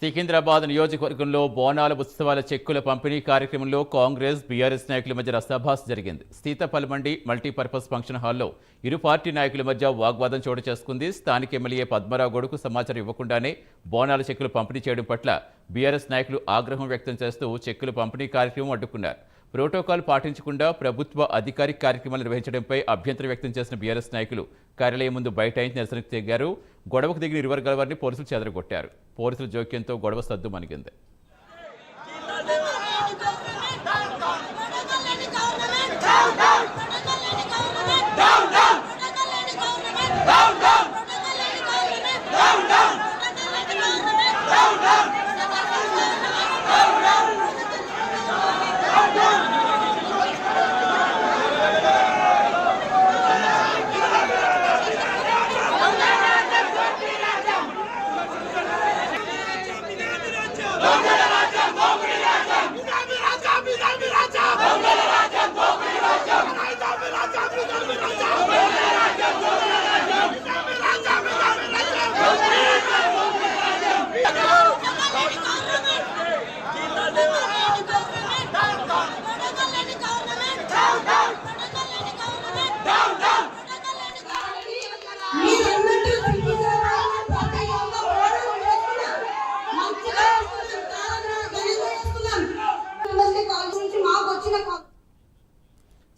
సికింద్రాబాద్ నియోజకవర్గంలో బోనాల ఉత్సవాల చెక్కుల పంపిణీ కార్యక్రమంలో కాంగ్రెస్ బీఆర్ఎస్ నాయకుల మధ్య రసాభాస్ జరిగింది. సీతాఫలమండి మల్టీపర్పస్ ఫంక్షన్ హాల్లో ఇరు పార్టీ నాయకుల మధ్య వాగ్వాదం చోటు చేసుకుంది. స్థానిక ఎమ్మెల్యే పద్మరావు గౌడ్కు సమాచారం ఇవ్వకుండానే బోనాల చెక్కులు పంపిణీ చేయడం పట్ల బీఆర్ఎస్ నాయకులు ఆగ్రహం వ్యక్తం చేస్తూ చెక్కుల పంపిణీ కార్యక్రమం అడ్డుకున్నారు. ప్రోటోకాల్ పాటించకుండా ప్రభుత్వ అధికారిక కార్యక్రమాలు నిర్వహించడంపై అభ్యంతరం వ్యక్తం చేసిన బీఆర్ఎస్ నాయకులు కార్యాలయం ముందు బైఠాయించి నిరసనకు తెగారు. గొడవకు దిగిన ఇరు వర్గాల వారిని పోలీసులు చెదరగొట్టారు పోలీసుల జోక్యంతో గొడవ సద్దు మణిగింది down!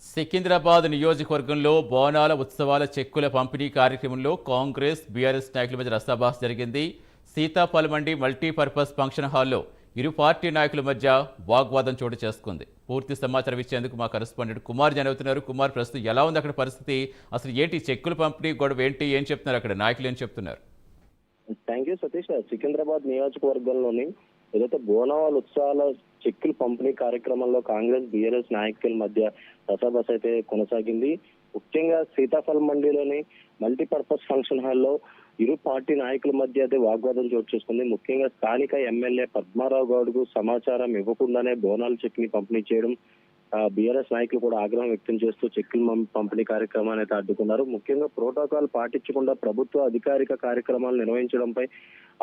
సికింద్రాబాద్. నియోజకవర్గంలో బోనాల ఉత్సవాల చెక్కుల పంపిణీ కార్యక్రమంలో కాంగ్రెస్ బీఆర్ఎస్ నాయకుల మధ్య రసాభాస్ జరిగింది. సీతాఫలమండి మల్టీపర్పస్ ఫంక్షన్ హాల్లో ఇరు పార్టీ నాయకుల మధ్య వాగ్వాదం చోటు చేసుకుంది. పూర్తి సమాచారం ఇచ్చేందుకు మా కరెస్పాండెంట్ కుమార్ జనవుతున్నారు కుమార్ ప్రస్తుతం ఎలా ఉంది అక్కడ పరిస్థితి? అసలు ఏంటి చెక్కుల పంపిణీ గొడవ? ఏంటి? ఏం చెప్తున్నారు అక్కడ నాయకులు? ఏం చెప్తున్నారు? థ్యాంక్ యూ సతీష్ సికింద్రాబాద్ నియోజకవర్గంలోని ఏదైతే బోనావాల్ ఉత్సవాల చెక్కులు పంపిణీ కార్యక్రమంలో కాంగ్రెస్ బీఆర్ఎస్ నాయకుల మధ్య రసాబస్ అయితే కొనసాగింది. ముఖ్యంగా సీతాఫలం మండీలోని మల్టీపర్పస్ ఫంక్షన్ హాల్లో ఇరు పార్టీ నాయకుల మధ్య అయితే వాగ్వాదం చోటు చేసుకుంది. ముఖ్యంగా స్థానిక ఎమ్మెల్యే పద్మారావు గౌడ్కు సమాచారం ఇవ్వకుండానే బోనాల చెక్ని పంపిణీ చేయడం బీఆర్ఎస్ నాయకులు కూడా ఆగ్రహం వ్యక్తం చేస్తూ చెక్కులు మం- పంపిణీ కార్యక్రమాన్ని అయితే అడ్డుకున్నారు. ముఖ్యంగా ప్రోటోకాల్ పాటించకుండా ప్రభుత్వ అధికారిక కార్యక్రమాలు నిర్వహించడంపై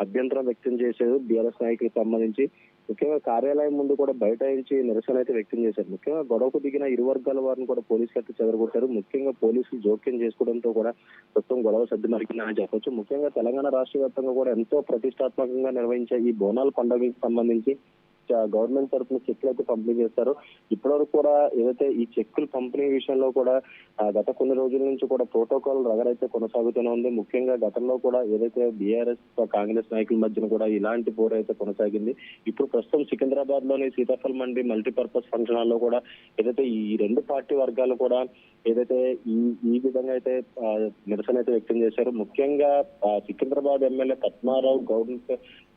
అభ్యంతరం వ్యక్తం చేశారు బీఆర్ఎస్ నాయకులకు సంబంధించి. ముఖ్యంగా కార్యాలయం ముందు కూడా బైఠాయించి నిరసన అయితే వ్యక్తం చేశారు. ముఖ్యంగా గొడవకు దిగిన ఇరు వర్గాల వారిని కూడా పోలీసులు అయితే చెదరగొట్టారు. ముఖ్యంగా పోలీసులు జోక్యం చేసుకోవడంతో కూడా ప్రస్తుతం గొడవ సర్ది మరిగిందని చెప్పొచ్చు. ముఖ్యంగా తెలంగాణ రాష్ట్ర వ్యాప్తంగా కూడా ఎంతో ప్రతిష్టాత్మకంగా నిర్వహించే ఈ బోనాల పండుగకి సంబంధించి గవర్నమెంట్ తరఫున చెక్కులు అయితే పంపిణీ చేస్తారు ఇప్పటివరకు కూడా ఏదైతే ఈ చెక్కులు పంపిణీ విషయంలో కూడా గత కొన్ని రోజుల నుంచి కూడా ప్రోటోకాల్ రగరైతే కొనసాగుతూనే ఉంది. ముఖ్యంగా గతంలో కూడా ఏదైతే బీఆర్ఎస్ కాంగ్రెస్ నాయకుల మధ్యన కూడా ఇలాంటి పోరు అయితే కొనసాగింది. ఇప్పుడు ప్రస్తుతం సికింద్రాబాద్లోని సీతాఫల్ మండి మల్టీపర్పస్ ఫంక్షన్ హాల్లో కూడా ఏదైతే ఈ రెండు పార్టీ వర్గాలు కూడా ఏదైతే ఈ ఈ విధంగా అయితే నిరసన అయితే వ్యక్తం చేశారు. ముఖ్యంగా సికింద్రాబాద్ ఎమ్మెల్యే పద్మారావు గౌడ్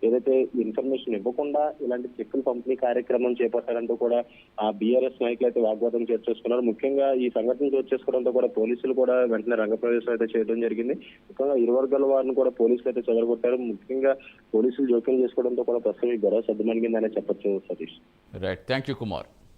ఏదైతే ఇన్ఫర్మేషన్ ఇవ్వకుండా ఇలాంటి చెక్కులు పంపిణీ కార్యక్రమం చేపట్టారంటూ కూడా ఆ బీఆర్ఎస్ నాయకులు అయితే వాగ్వాదం చోటు చేసుకున్నారు ముఖ్యంగా ఈ సంఘటన చోటు చేసుకోవడంతో కూడా పోలీసులు కూడా వెంటనే రంగప్రవేశం అయితే చేయడం జరిగింది. ముఖ్యంగా ఇరు వర్గాల వారిని కూడా పోలీసులు అయితే చెదరగొట్టారు. ముఖ్యంగా పోలీసులు జోక్యం చేసుకోవడంతో కూడా ప్రస్తుతం ఈ గొడవ సద్దుమణిగిందనే చెప్పొచ్చు Satish. Right thank you Kumar